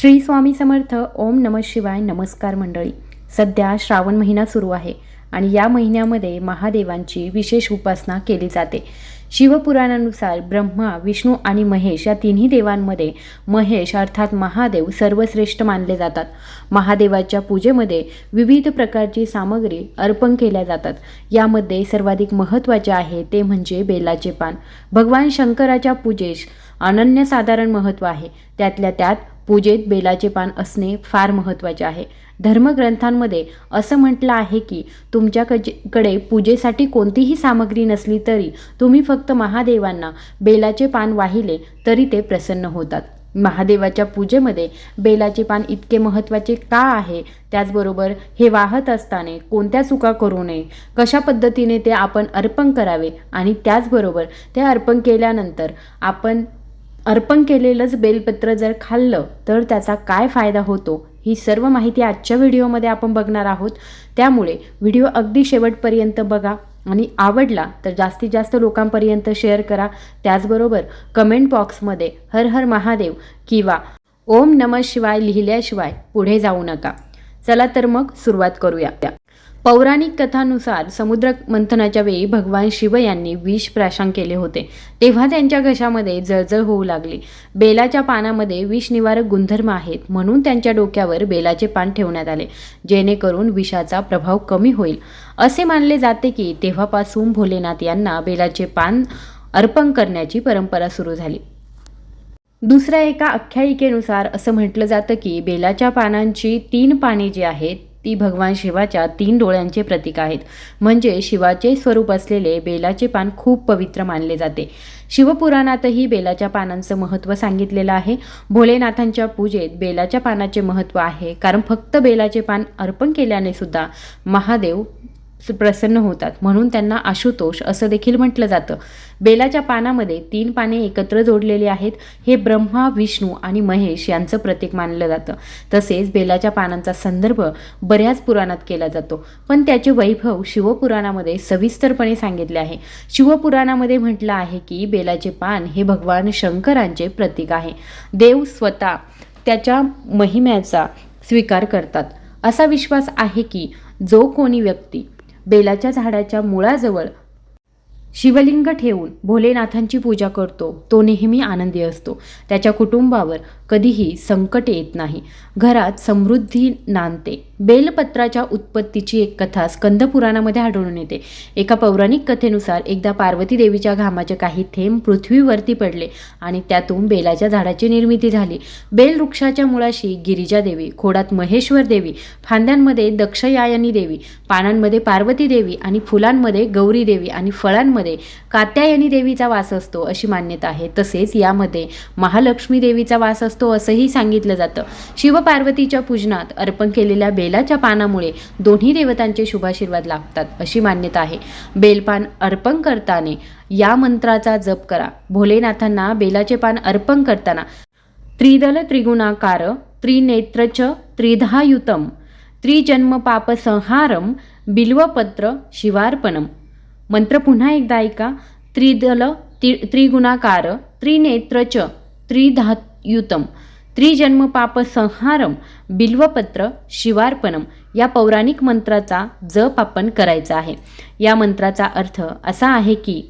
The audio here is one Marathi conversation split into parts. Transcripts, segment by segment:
श्री स्वामी समर्थ ओम नम शिवाय नमस्कार मंडळी. सध्या श्रावण महिना सुरू आहे आणि या महिन्यामध्ये महादेवांची विशेष उपासना केली जाते. शिवपुराणानुसार ब्रह्मा विष्णू आणि महेश या तिन्ही देवांमध्ये महेश अर्थात महादेव सर्वश्रेष्ठ मानले जातात. महादेवाच्या पूजेमध्ये विविध प्रकारची सामग्री अर्पण केल्या जातात. यामध्ये सर्वाधिक महत्त्वाचे आहे ते म्हणजे बेलाचे पान. भगवान शंकराच्या पूजेस अनन्यसाधारण महत्त्व आहे. त्यातल्या त्यात पूजेत बेलाचे पान असणे फार महत्त्वाचे आहे. धर्मग्रंथांमध्ये असं म्हटलं आहे की तुमच्याकडे कडे पूजेसाठी कोणतीही सामग्री नसली तरी तुम्ही फक्त महादेवांना बेलाचे पान वाहिले तरी ते प्रसन्न होतात. महादेवाच्या पूजेमध्ये बेलाचे पान इतके महत्त्वाचे का आहे? त्याचबरोबर हे वाहत असताना कोणत्या चुका करू नये? कशा पद्धतीने ते आपण अर्पण करावे? आणि त्याचबरोबर ते अर्पण केल्यानंतर आपण अर्पण केलेलंच बेलपत्र जर खाल्लं तर त्याचा काय फायदा होतो? ही सर्व माहिती आजच्या व्हिडिओमध्ये आपण बघणार आहोत. त्यामुळे व्हिडिओ अगदी शेवटपर्यंत बघा आणि आवडला तर जास्तीत जास्त लोकांपर्यंत शेअर करा. त्याचबरोबर कमेंट बॉक्समध्ये हर हर महादेव किंवा ओम नम शिवाय लिहिल्याशिवाय पुढे जाऊ नका. चला तर मग सुरुवात करूया. पौराणिक कथानुसार समुद्र मंथनाच्या वेळी भगवान शिव यांनी विष प्राशन केले होते. तेव्हा त्यांच्या घशामध्ये जळजळ होऊ लागली. बेलाच्या पानामध्ये विष निवारक गुणधर्म आहेत म्हणून त्यांच्या डोक्यावर बेलाचे पान ठेवण्यात आले जेणेकरून विषाचा प्रभाव कमी होईल. असे मानले जाते की तेव्हापासून भोलेनाथ यांना बेलाचे पान अर्पण करण्याची परंपरा सुरू झाली. दुसऱ्या एका आख्यायिकेनुसार असं म्हटलं जातं की बेलाच्या पानांची तीन पाने जी आहेत ती भगवान शिवाच्या तीन डोळ्यांचे प्रतीक आहेत. म्हणजे शिवाचे स्वरूप असलेले बेलाचे पान खूप पवित्र मानले जाते. शिवपुराणातही बेलाच्या पानांचं महत्त्व सांगितलेलं आहे. भोलेनाथांच्या पूजेत बेलाच्या पानाचे महत्त्व आहे. कारण फक्त बेलाचे पान अर्पण केल्याने सुद्धा महादेव प्रसन्न होतात. म्हणून त्यांना आशुतोष असं देखील म्हटलं जातं. बेलाच्या पानामध्ये तीन पाने एकत्र जोडलेली आहेत. हे ब्रह्मा विष्णू आणि महेश यांचं प्रतीक मानलं जातं. तसेच बेलाच्या पानांचा संदर्भ बऱ्याच पुराणात केला जातो. पण त्याचे वैभव शिवपुराणामध्ये सविस्तरपणे सांगितले आहे. शिवपुराणामध्ये म्हटलं आहे की बेलाचे पान हे भगवान शंकरांचे प्रतीक आहे. देव स्वतः त्याच्या महिम्याचा स्वीकार करतात. असा विश्वास आहे की जो कोणी व्यक्ती बेलाच्या झाडाच्या मुळाजवळ शिवलिंग ठेवून भोलेनाथांची पूजा करतो. तो नेहमी आनंदी असतो. त्याच्या कुटुंबावर कधीही संकट येत नाही. घरात समृद्धी नांदते. बेलपत्राच्या उत्पत्तीची एक कथा स्कंदपुराणामध्ये आढळून येते. एका पौराणिक कथेनुसार एकदा पार्वती देवीच्या घामाचे काही थेंब पृथ्वीवरती पडले आणि त्यातून बेलाच्या झाडाची निर्मिती झाली. बेल वृक्षाच्या मुळाशी गिरिजा देवी खोडात महेश्वर देवी फांद्यांमध्ये दक्षयायनी देवी पानांमध्ये पार्वती देवी आणि फुलांमध्ये गौरी देवी आणि फळांमध्ये कात्यायनी देवीचा वास असतो अशी मान्यता आहे. तसेच यामध्ये महालक्ष्मी देवीचा वास असतो असंही सांगितलं जातं. शिवपार्वतीच्या पूजनात अर्पण केलेल्या बेल बेलाच्या पानामुळे दोन्ही देवतांचे शुभाशीर्वाद लाभतात अशी मान्यता आहे. बेलपान अर्पण करताना या मंत्राचा जप करा. भोलेनाथांना बेलाचे पान अर्पण करताना त्रिदल त्रिगुणाकार त्रिनेत्रच त्रिधायुतम त्रिजन्म त्रिजन्मपापसंहारम बिल्वपत्र शिवार्पणम. मंत्र पुन्हा एकदा ऐका. त्रिदल त्रि त्रिगुणाकार त्रिनेत्रच त्रिधायुतम. त्रिजन्मपापसंहारम बिल्वपत्र शिवार्पणम या पौराणिक मंत्राचा जप आपण करायचा आहे. या मंत्राचा अर्थ असा आहे की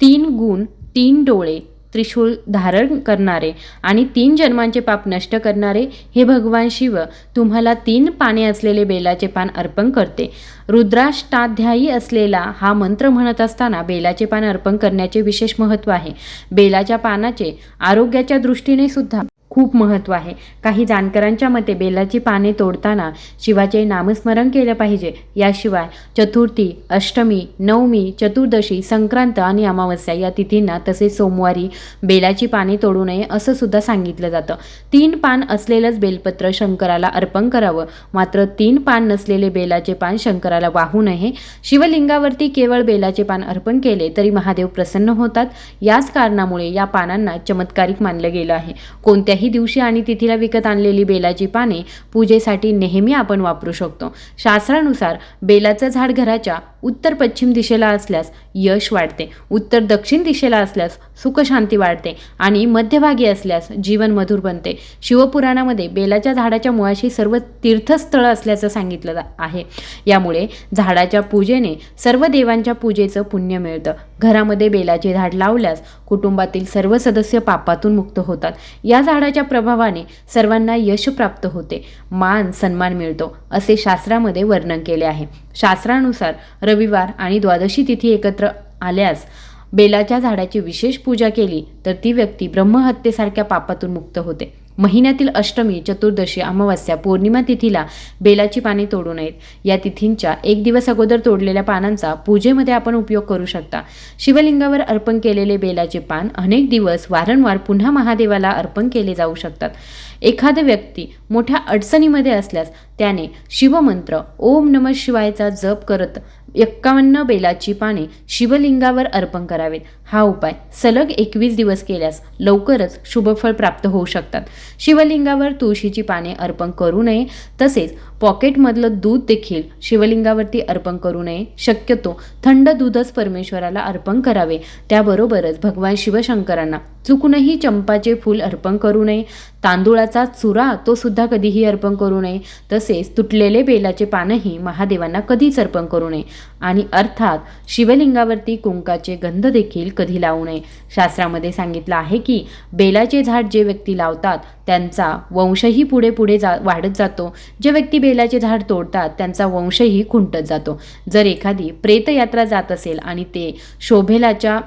तीन गुण तीन डोळे त्रिशूळ धारण करणारे आणि तीन जन्मांचे पाप नष्ट करणारे हे भगवान शिव तुम्हाला तीन पाने असलेले बेलाचे पान अर्पण करते. रुद्राष्टाध्यायी असलेला हा मंत्र म्हणत असताना बेलाचे पान अर्पण करण्याचे विशेष महत्त्व आहे. बेलाच्या पानाचे आरोग्याच्या दृष्टीने सुद्धा खूप महत्त्व आहे. काही जाणकारांच्या मते बेलाची पाने तोडताना शिवाचे नामस्मरण केलं पाहिजे. याशिवाय चतुर्थी अष्टमी नवमी चतुर्दशी संक्रांत आणि अमावस्या या तिथींना तसेच सोमवारी बेलाची पाने तोडू नये असं सुद्धा सांगितलं जातं. तीन पान असलेलंच बेलपत्र शंकराला अर्पण करावं. मात्र तीन पान नसलेले बेलाचे पान शंकराला वाहू नये. शिवलिंगावरती केवळ बेलाचे पान अर्पण केले तरी महादेव प्रसन्न होतात. याच कारणामुळे या पानांना चमत्कारिक मानलं गेलं आहे. कोणत्याही कोणत्याही दिवशी आणि तिथीला विकत आणलेली बेलाची पाने पूजेसाठी नेहमी आपण वापरू शकतो. शास्त्रानुसार बेलाचं झाड घराच्या उत्तर पश्चिम दिशेला असल्यास यश वाढते. उत्तर दक्षिण दिशेला असल्यास सुखशांती वाढते आणि मध्यभागी असल्यास जीवन मधुर बनते. शिवपुराणामध्ये बेलाच्या झाडाच्या मुळाशी सर्व तीर्थस्थळ असल्याचं सांगितलं आहे. यामुळे झाडाच्या पूजेने सर्व देवांच्या पूजेचं पुण्य मिळतं. घरामध्ये बेलाचे झाड लावल्यास कुटुंबातील सर्व सदस्य पापातून मुक्त होतात. या झाडाच्या प्रभावाने सर्वांना यश प्राप्त होते. मान सन्मान मिळतो असे शास्त्रामध्ये वर्णन केले आहे. शास्त्रानुसार रविवार आणि द्वादशी तिथी एकत्र आल्यास बेलाच्या झाडाची विशेष पूजा केली तर ती व्यक्ती ब्रह्महत्येसारख्या पापातून मुक्त होते. महिन्यातील अष्टमी चतुर्दशी अमावस्या पौर्णिमा तिथीला बेलाची पाने तोडू नयेत. या तिथींच्या एक दिवस अगोदर तोडलेल्या पानांचा पूजेमध्ये आपण उपयोग करू शकता. शिवलिंगावर अर्पण केलेले बेलाचे पान अनेक दिवस वारंवार पुन्हा महादेवाला अर्पण केले जाऊ शकतात. एखादा व्यक्ती मोठ्या अडचणीमध्ये असल्यास त्याने शिवमंत्र ओम नम शिवायचा जप करत एक्कावन्न बेलाची पाने शिवलिंगावर अर्पण करावेत. हा उपाय सलग एकवीस दिवस केल्यास लवकरच शुभफळ प्राप्त होऊ शकतात. शिवलिंगावर तुळशीची पाने अर्पण करू नये. तसेच पॉकेटमधलं दूध देखील शिवलिंगावरती अर्पण करू नये. शक्यतो थंड दूधच परमेश्वराला अर्पण करावे. त्याबरोबरच भगवान शिवशंकरांना चुकूनही चंपाचे फूल अर्पण करू नये. तांदूळाचा चुरा तो सुद्धा कधीही अर्पण करू नये. तसेच तुटलेले बेलाचे पानही महादेवांना कधीच अर्पण करू नये. आणि अर्थात शिवलिंगावरती कुंकाचे गंध देखील कधी लावू नये. शास्त्रामध्ये सांगितलं आहे की बेलाचे झाड जे व्यक्ती लावतात त्यांचा वंशही पुढे पुढे जा वाढत जातो. जे व्यक्ती बेलाचे झाड तोडतात त्यांचा वंशही खुंटत जातो. जर एखादी प्रेतयात्रा जात असेल आणि ते शोभेलाच्या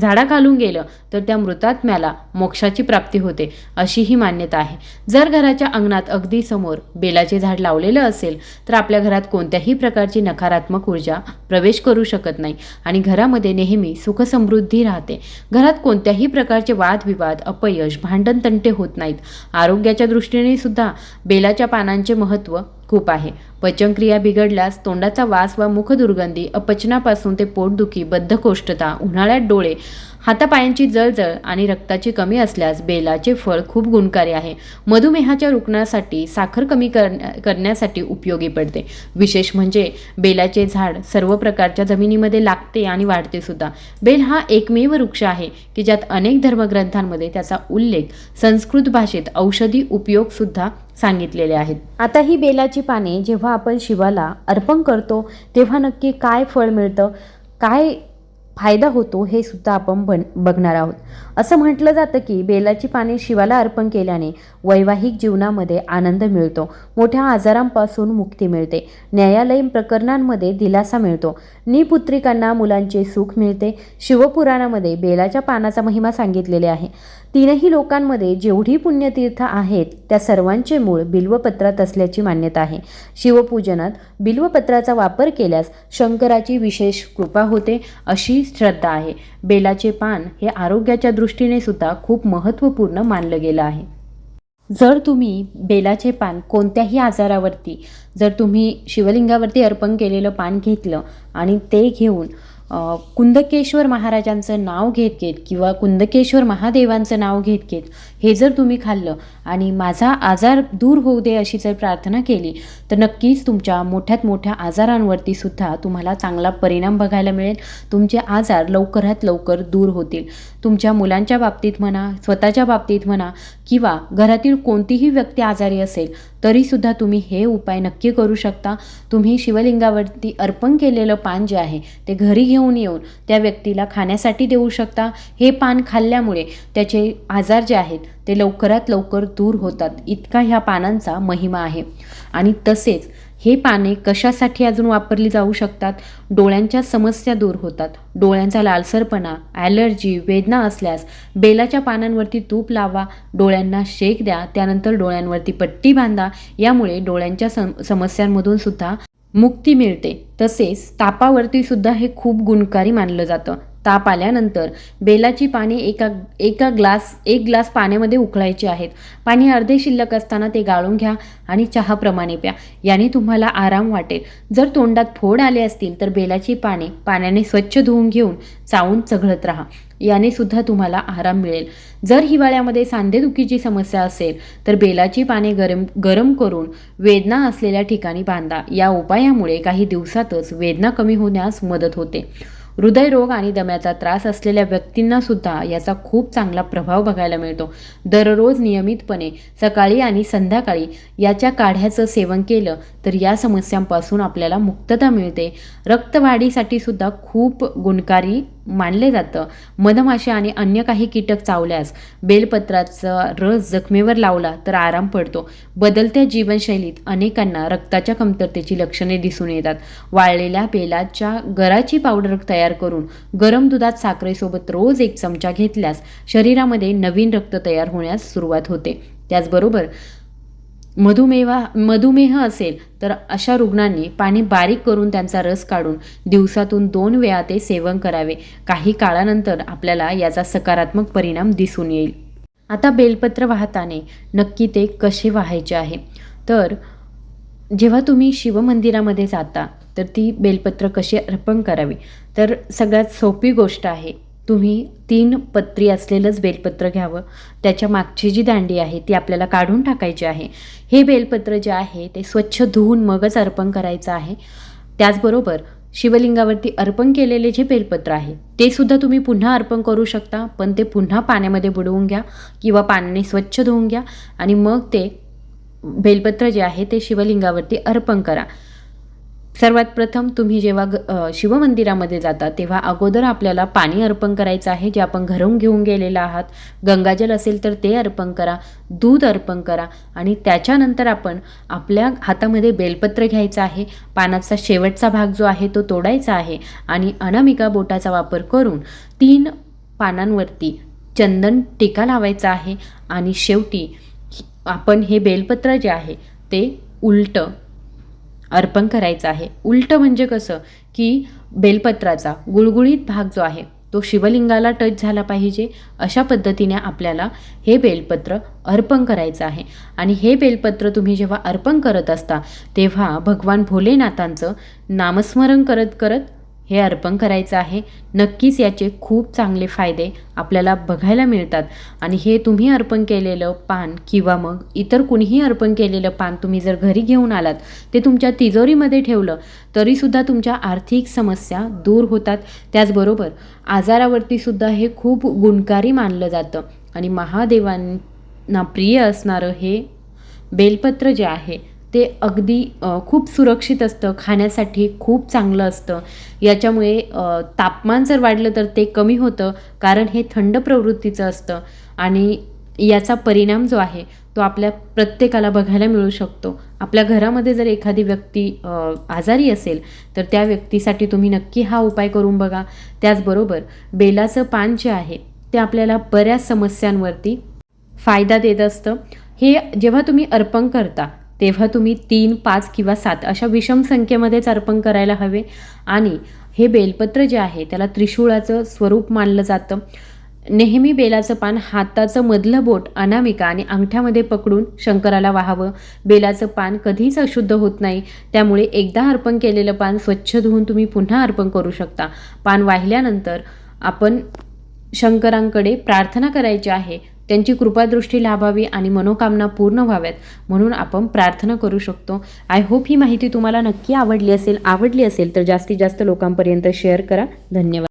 झाडाखालून गेलं तर त्या मृतात्म्याला मोक्षाची प्राप्ती होते अशी ही मान्यता आहे. जर घराच्या अंगणात अगदी समोर बेलाचे झाड लावलेलं असेल तर आपल्या घरात कोणत्याही प्रकारची नकारात्मक ऊर्जा प्रवेश करू शकत नाही आणि घरामध्ये नेहमी सुखसमृद्धी राहते. घरात कोणत्याही प्रकारचे वादविवाद अपयश भांडण तंटे होत नाहीत. आरोग्याच्या दृष्टीने सुद्धा बेलाच्या पानांचे महत्त्व खूप आहे. पचनक्रिया बिघडल्यास तोंडाचा वास वा मुखदुर्गंधी अपचनापासून ते पोटदुखी बद्धकोष्ठता उन्हाळ्यात डोळे हातापायांची जळजळ आणि रक्ताची कमी असल्यास बेलाचे फळ खूप गुणकारी आहे. मधुमेहाच्या रुग्णासाठी साखर कमी करण्या करण्यासाठी उपयोगी पडते. विशेष म्हणजे बेलाचे झाड सर्व प्रकारच्या जमिनीमध्ये लागते आणि वाढते सुद्धा. बेल हा एकमेव वृक्ष आहे की ज्यात अनेक धर्मग्रंथांमध्ये त्याचा उल्लेख संस्कृत भाषेत औषधी उपयोग सुद्धा सांगितलेले आहेत. आता ही बेलाची पाने जेव्हा आपण शिवाला अर्पण करतो तेव्हा नक्की काय फळ मिळतं? काय फायदा होतो हे सुद्धा आपण बन बघणार आहोत. असं म्हटलं जातं की बेलाची पाने शिवाला अर्पण केल्याने वैवाहिक जीवनामध्ये आनंद मिळतो. मोठ्या आजारांपासून मुक्ती मिळते. न्यायालयीन प्रकरणांमध्ये दिलासा मिळतो. निपुत्रिकांना मुलांचे सुख मिळते. शिवपुराणामध्ये बेलाच्या पानाचा महिमा सांगितलेले आहे. तीनही लोकांमध्ये जेवढी पुण्यतीर्थ आहेत त्या सर्वांचे मूळ बिल्वपत्रात असल्याची मान्यता आहे. शिवपूजनात बिल्वपत्राचा वापर केल्यास शंकराची विशेष कृपा होते अशी श्रद्धा आहे. बेलाचे पान हे आरोग्याच्या दृष्टीने सुद्धा खूप महत्त्वपूर्ण मानलं गेलं आहे. जर तुम्ही बेलाचे पान कोणत्याही आजारावरती जर तुम्ही शिवलिंगावरती अर्पण केलेलं पान घेतलं आणि ते घेऊन कुंदकेश्वर महाराजांचं नाव घेत घेत किंवा कुंदकेश्वर महादेवांचं नाव घेत घेत हे जर तुम्ही खाल्लं आणि माझा आजार दूर होऊ दे अशी जर प्रार्थना केली तर नक्कीच तुमच्या मोठ्यात मोठ्या आजारांवरती सुद्धा तुम्हाला चांगला परिणाम बघायला मिळेल. तुमचे आजार लवकरात लवकर दूर होतील. तुमच्या मुलांच्या बाबतीत म्हणा स्वतःच्या बाबतीत म्हणा किंवा घरातील कोणतीही व्यक्ती आजारी असेल तरीसुद्धा तुम्ही हे उपाय नक्की करू शकता. तुम्ही शिवलिंगावरती अर्पण केलेलं पान जे आहे ते घरी घेऊन येऊन त्या व्यक्तीला खाण्यासाठी देऊ शकता. हे पान खाल्ल्यामुळे त्याचे आजार जे आहेत ते लवकरात लवकर दूर होतात. इतका ह्या पानांचा महिमा आहे. आणि तसेच हे पाने कशासाठी अजून वापरली जाऊ शकतात? डोळ्यांच्या समस्या दूर होतात. डोळ्यांचा लालसरपणा ॲलर्जी वेदना असल्यास बेलाच्या पानांवरती तूप लावा डोळ्यांना शेक द्या त्यानंतर डोळ्यांवरती पट्टी बांधा. यामुळे डोळ्यांच्या सम समस्यांमधून सुद्धा मुक्ती मिळते. तसेच तापावरती सुद्धा हे खूप गुणकारी मानलं जातं. ताप आल्यानंतर बेलाची पाने एका एका ग्लास एक ग्लास पाण्यामध्ये उकळायची आहेत. पाणी अर्धे शिल्लक असताना ते गाळून घ्या आणि चहाप्रमाणे प्या. याने तुम्हाला आराम वाटेल. जर तोंडात फोड आले असतील तर बेलाची पाने पाण्याने स्वच्छ धुवून घेऊन चावून चघळत राहा. याने सुद्धा तुम्हाला आराम मिळेल. जर हिवाळ्यामध्ये सांधेदुखीची समस्या असेल तर बेलाची पाने गरम गरम करून वेदना असलेल्या ठिकाणी बांधा. या उपायामुळे काही दिवसातच वेदना कमी होण्यास मदत होते. हृदयरोग आणि दम्याचा त्रास असलेल्या व्यक्तींना सुद्धा याचा खूप चांगला प्रभाव बघायला मिळतो. दररोज नियमितपणे सकाळी आणि संध्याकाळी याच्या काढ्याचं सेवन केलं तर या समस्यांपासून आपल्याला मुक्तता मिळते. रक्तवाढीसाठी सुद्धा खूप गुणकारी मानले जातं. मधमाशी आणि अन्य काही कीटक चावल्यास बेलपत्राचा रस जखमेवर लावला तर आराम पडतो. बदलत्या जीवनशैलीत अनेकांना रक्ताच्या कमतरतेची लक्षणे दिसून येतात. वाळलेल्या बेलाच्या गराची पावडर तयार करून गरम दुधात साखरेसोबत रोज एक चमचा घेतल्यास शरीरामध्ये नवीन रक्त तयार होण्यास सुरुवात होते. त्याचबरोबर मधुमेवा मधुमेह असेल तर अशा रुग्णांनी पाणी बारीक करून त्यांचा रस काढून दिवसातून दोन वेळा ते सेवन करावे. काही काळानंतर आपल्याला याचा सकारात्मक परिणाम दिसून येईल. आता बेलपत्र वाहताने नक्की ते कसे वाहायचे आहे? तर जेव्हा तुम्ही शिवमंदिरामध्ये जाता तर ती बेलपत्र कशी अर्पण करावी? तर सगळ्यात सोपी गोष्ट आहे तुम्ही तीन पत्री असलेलंच बेलपत्र घ्यावं. त्याच्या मागची जी दांडी आहे ती आपल्याला काढून टाकायची आहे. हे बेलपत्र जे आहे ते स्वच्छ धुवून मगच अर्पण करायचं आहे. त्याचबरोबर शिवलिंगावरती अर्पण केलेले जे बेलपत्र आहे ते सुद्धा तुम्ही पुन्हा अर्पण करू शकता पण ते पुन्हा पाण्यामध्ये बुडवून घ्या किंवा पाण्याने स्वच्छ धुवून घ्या आणि मग ते बेलपत्र जे आहे ते शिवलिंगावरती अर्पण करा. सर्वात प्रथम तुम्ही जेव्हा ग शिवमंदिरामध्ये जाता तेव्हा अगोदर आपल्याला पाणी अर्पण करायचं आहे जे आपण घरून घेऊन गेलेलं आहात. गंगाजल असेल तर ते अर्पण करा दूध अर्पण करा आणि त्याच्यानंतर आपण आपल्या हातामध्ये बेलपत्र घ्यायचं आहे. पानाचा शेवटचा भाग जो आहे तो तोडायचा आहे आणि अनामिका बोटाचा वापर करून तीन पानांवरती चंदन टिका लावायचा आहे आणि शेवटी आपण हे बेलपत्र जे आहे ते उलटं अर्पण करायचं आहे. उलटं म्हणजे कसं? की बेलपत्राचा गुळगुळीत भाग जो आहे तो शिवलिंगाला टच झाला पाहिजे. अशा पद्धतीने आपल्याला हे बेलपत्र अर्पण करायचं आहे. आणि हे बेलपत्र तुम्ही जेव्हा अर्पण करत असता तेव्हा भगवान भोलेनाथांचं नामस्मरण करत करत हे अर्पण करायचं आहे. नक्कीच याचे खूप चांगले फायदे आपल्याला बघायला मिळतात. आणि हे तुम्ही अर्पण केलेलं पान किंवा मग इतर कुणीही अर्पण केलेलं पान तुम्ही जर घरी घेऊन आलात ते तुमच्या तिजोरीमध्ये ठेवलं तरीसुद्धा तुमच्या आर्थिक समस्या दूर होतात. त्याचबरोबर आजारावरतीसुद्धा हे खूप गुणकारी मानलं जातं. आणि महादेवांना प्रिय असणारं हे बेलपत्र जे आहे ते अगदी खूप सुरक्षित असतं खाण्यासाठी खूप चांगलं असतं. याच्यामुळे तापमान जर वाढलं तर ते कमी होतं कारण हे थंड प्रवृत्तीचं असतं. आणि याचा परिणाम जो आहे तो आपल्या प्रत्येकाला बघायला मिळू शकतो. आपल्या घरामध्ये जर एखादी व्यक्ती आजारी असेल तर त्या व्यक्तीसाठी तुम्ही नक्की हा उपाय करून बघा. त्याचबरोबर बेलाचं पान जे आहे ते आपल्याला बऱ्याच समस्यांवरती फायदा देत असतं. हे जेव्हा तुम्ही अर्पण करता तेव्हा तुम्ही तीन पाच किंवा सात अशा विषम संख्येमध्येच अर्पण करायला हवे. आणि हे बेलपत्र जे आहे त्याला त्रिशूळाचं स्वरूप मानलं जातं. नेहमी बेलाचं पान हाताचं मधलं बोट अनामिका आणि अंगठ्यामध्ये पकडून शंकराला वाहावं. बेलाचं पान कधीच अशुद्ध होत नाही. त्यामुळे एकदा अर्पण केलेलं पान स्वच्छ धुवून तुम्ही पुन्हा अर्पण करू शकता. पान वाहिल्यानंतर आपण शंकरांकडे प्रार्थना करायची आहे. त्यांची कृपादृष्टी लाभावी आणि मनोकामना पूर्ण व्हाव्यात. म्हणून आपण प्रार्थना करू शकतो. आय होप ही माहिती तुम्हाला नक्की आवडली असेल आवडली असेल तर जास्तीत जास्त लोकांपर्यंत शेअर करा. धन्यवाद.